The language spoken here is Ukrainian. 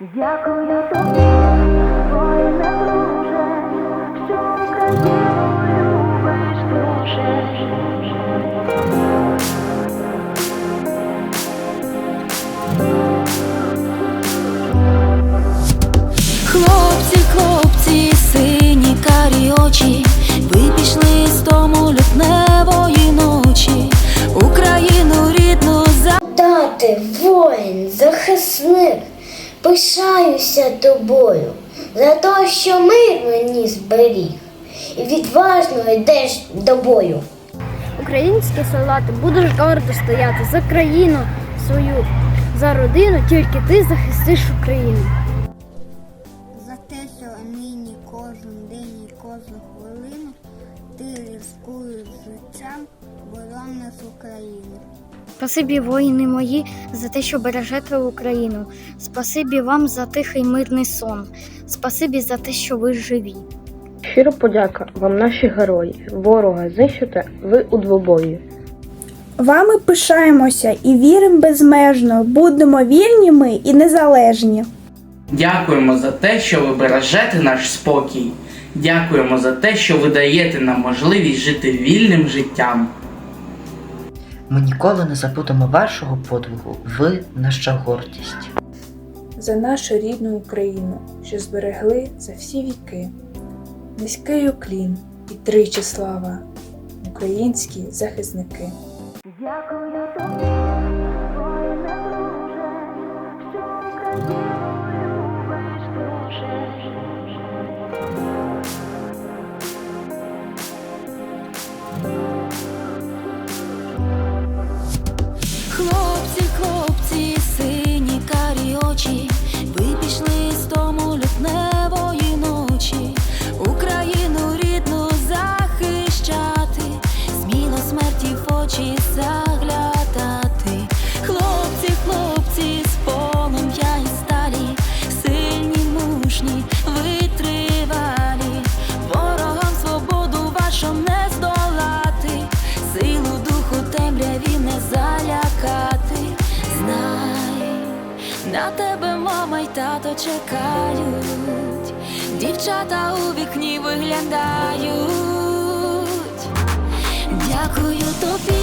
Дякую тобі, воїне друже, що Україну любиш дуже. Хлопці, хлопці, сині карі очі, ви пішли з дому лютневої ночі, Україну рідну за Тати, воїн, захисник, пишаюся тобою за те, що мир мені зберіг, і відважно йдеш до бою. Українські солдати, будеш гордо стояти за країну свою, за родину, тільки ти захистиш Україну. За те, що нині кожен день і кожну хвилину ти ризикуєш життям, борониш Україну. Спасибі, воїни мої, за те, що бережете Україну. Спасибі вам за тихий мирний сон. Спасибі за те, що ви живі. Щиро подяка вам, наші герої. Ворога знищите ви у двобої. Вами пишаємося і віримо безмежно. Будемо вільні ми і незалежні. Дякуємо за те, що ви бережете наш спокій. Дякуємо за те, що ви даєте нам можливість жити вільним життям. Ми ніколи не забудемо вашого подвигу. Ви наша гордість. за нашу рідну Україну, що зберегли за всі віки. Низький уклін і тричі слава, українські захисники. Дякую тобі, воїне друже, що Україну мужні, витривалі, ворогам свободу вашу не здолати, силу духу темряві не залякати. Знай, на тебе мама й тато чекають, дівчата у вікні виглядають. Дякую тобі,